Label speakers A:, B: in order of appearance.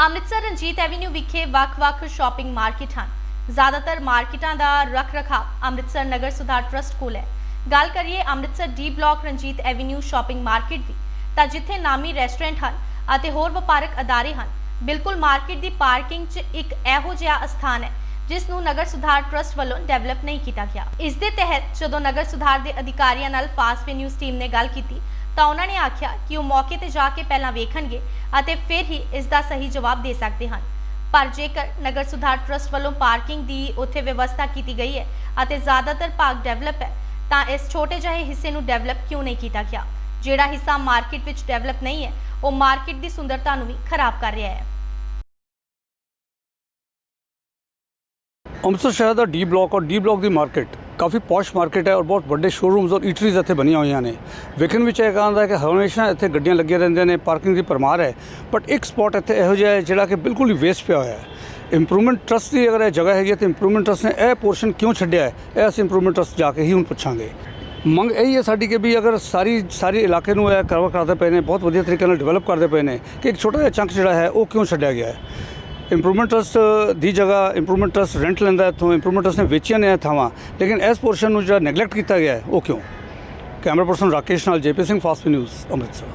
A: Amritsar Ranjit avenue ਵਿਖੇ ਵੱਖ-ਵੱਖ shopping market ਹਨ ਜ਼ਿਆਦਾਤਰ ਮਾਰਕੀਟਾਂ ਦਾ ਰੱਖ-ਰਖਾਵ ਅੰਮ੍ਰਿਤਸਰ ਨਗਰ ਸੁਧਾਰ ਟਰਸਟ ਕੋਲ ਹੈ। ਗੱਲ ਕਰੀਏ Amritsar D block Ranjit avenue shopping market ਦੀ, ਤਾਂ ਜਿੱਥੇ ਨਾਮੀ ਰੈਸਟੋਰੈਂਟ ਹਨ ਅਤੇ ਹੋਰ ਵਪਾਰਕ ਅਦਾਰੇ ਹਨ, ਬਿਲਕੁਲ ਮਾਰਕੀਟ ਦੀ ਪਾਰਕਿੰਗ 'ਚ ਇੱਕ ਇਹੋ ਜਿਹਾ ਸਥਾਨ ਹੈ, ਜਿਸ ਨੂੰ ਨਗਰ ਸੁਧਾਰ ਟਰਸਟ ਵੱਲੋਂ ਡਿਵੈਲਪ ਨਹੀਂ ਕੀਤਾ ਗਿਆ। ਇਸ ਦੇ ਤਹਿਤ ਜਦੋਂ ਨਗਰ ਸੁਧਾਰ ਦੇ ਅਧਿਕਾਰੀਆਂ ਨਾਲ ਫਾਸਟ ਨਿਊਜ਼ ਟੀਮ ਨੇ ਗੱਲ ਕੀਤੀ ਤਾਂ ਉਹਨਾਂ ਨੇ ਆਖਿਆ ਕਿ ਉਹ ਮੌਕੇ ਤੇ ਜਾ ਕੇ ਪਹਿਲਾਂ ਵੇਖਣਗੇ ਅਤੇ ਫਿਰ ਹੀ ਇਸ ਦਾ ਸਹੀ ਜਵਾਬ ਦੇ ਸਕਦੇ ਹਨ। ਪਰ ਜੇਕਰ ਨਗਰ ਸੁਧਾਰ ਟਰਸਟ ਵੱਲੋਂ ਪਾਰਕਿੰਗ ਦੀ ਉੱਥੇ ਵਿਵਸਥਾ ਕੀਤੀ ਗਈ ਹੈ ਅਤੇ ਜ਼ਿਆਦਾਤਰ ਭਾਗ ਡਿਵੈਲਪ ਹੈ, ਤਾਂ ਇਸ ਛੋਟੇ ਜਿਹੇ ਹਿੱਸੇ ਨੂੰ ਡਿਵੈਲਪ ਕਿਉਂ ਨਹੀਂ ਕੀਤਾ ਗਿਆ? ਜਿਹੜਾ ਹਿੱਸਾ ਮਾਰਕੀਟ ਵਿੱਚ ਡਿਵੈਲਪ ਨਹੀਂ ਹੈ, ਉਹ ਮਾਰਕੀਟ ਦੀ ਸੁੰਦਰਤਾ ਨੂੰ ਵੀ ਖਰਾਬ ਕਰ ਰਿਹਾ ਹੈ।
B: ਅੰਮ੍ਰਿਤਸਰ ਸ਼ਹਿਰ ਦਾ ਡੀ ਬਲਾਕ ਔਰ ਡੀ ਬਲਾਕ ਦੀ ਮਾਰਕੀਟ। ਕਾਫੀ ਪੌਸ਼ ਮਾਰਕੀਟ ਹੈ ਔਰ ਬਹੁਤ ਵੱਡੇ ਸ਼ੋਰੂਮਸ ਔਰ ਈਟਰੀਜ਼ ਇੱਥੇ ਬਣੀਆਂ ਹੋਈਆਂ ਨੇ। ਵੇਖਣ ਵਿੱਚ ਇਹ ਆਉਂਦਾ ਹੈ ਕਿ ਹਮੇਸ਼ਾ ਇੱਥੇ ਗੱਡੀਆਂ ਲੱਗੀਆਂ ਰਹਿੰਦੀਆਂ ਨੇ ਪਾਰਕਿੰਗ ਦੀ ਪਰਮਾਰ ਹੈ। ਬਟ ਇੱਕ ਸਪੌਟ ਇੱਥੇ ਇਹੋ ਜਿਹਾ ਹੈ ਜਿਹੜਾ ਕਿ ਬਿਲਕੁਲ ਹੀ ਵੇਸਟ ਪਿਆ ਹੋਇਆ ਹੈ। ਇੰਪਰੂਵਮੈਂਟ ਟਰਸਟ ਦੀ ਅਗਰ ਇਹ ਜਗ੍ਹਾ ਹੈਗੀ ਹੈ ਤਾਂ ਇੰਪਰੂਵਮੈਂਟ ਟਰਸਟ ਨੇ ਇਹ ਪੋਰਸ਼ਨ ਕਿਉਂ ਛੱਡਿਆ ਹੈ? ਇਹ ਅਸੀਂ ਇੰਪਰੂਵਮੈਂਟ ਟਰਸਟ ਜਾ ਕੇ ਹੀ ਹੁਣ ਪੁੱਛਾਂਗੇ। ਮੰਗ ਇਹੀ ਹੈ ਸਾਡੀ ਕਿ ਵੀ ਅਗਰ ਸਾਰੀ, ਸਾਰੇ ਇਲਾਕੇ ਨੂੰ ਇਹ ਕਰਵਾ ਕਰਦੇ ਪਏ ਨੇ, ਬਹੁਤ ਵਧੀਆ ਤਰੀਕੇ ਨਾਲ ਡਿਵੈਲਪ ਕਰਦੇ ਪਏ ਨੇ ਕਿ ਇੱਕ ਛੋਟਾ ਜਿਹਾ ਚੰਕ ਜਿਹੜਾ ਹੈ ਉਹ ਕਿਉਂ ਛੱਡਿਆ ਗਿਆ ਹੈ? ਇੰਪਰੂਵਮੈਂਟ ਟਰਸਟ uh, ਦੀ ਜਗ੍ਹਾ ਇੰਪਰੂਵਮੈਂਟ ਟਰਸਟ ਰੈਂਟ ਲੈਂਦਾ ਇੱਥੋਂ ਇੰਪਰੂਵਮੈਂਟ ਟਰਸਟ ਨੇ ਵੇਚੀਆਂ ਨੇ ਇਹ ਥਾਵਾਂ। ਲੇਕਿਨ ਇਸ ਪੋਰਸ਼ਨ ਨੂੰ ਜਿਹੜਾ ਨੈਗਲੈਕਟ ਕੀਤਾ ਗਿਆ ਹੈ, ਉਹ ਕਿਉਂ? ਕੈਮਰਾ ਪਰਸਨ ਰਾਕੇਸ਼ ਨਾਲ JP Singh fast news Amritsar.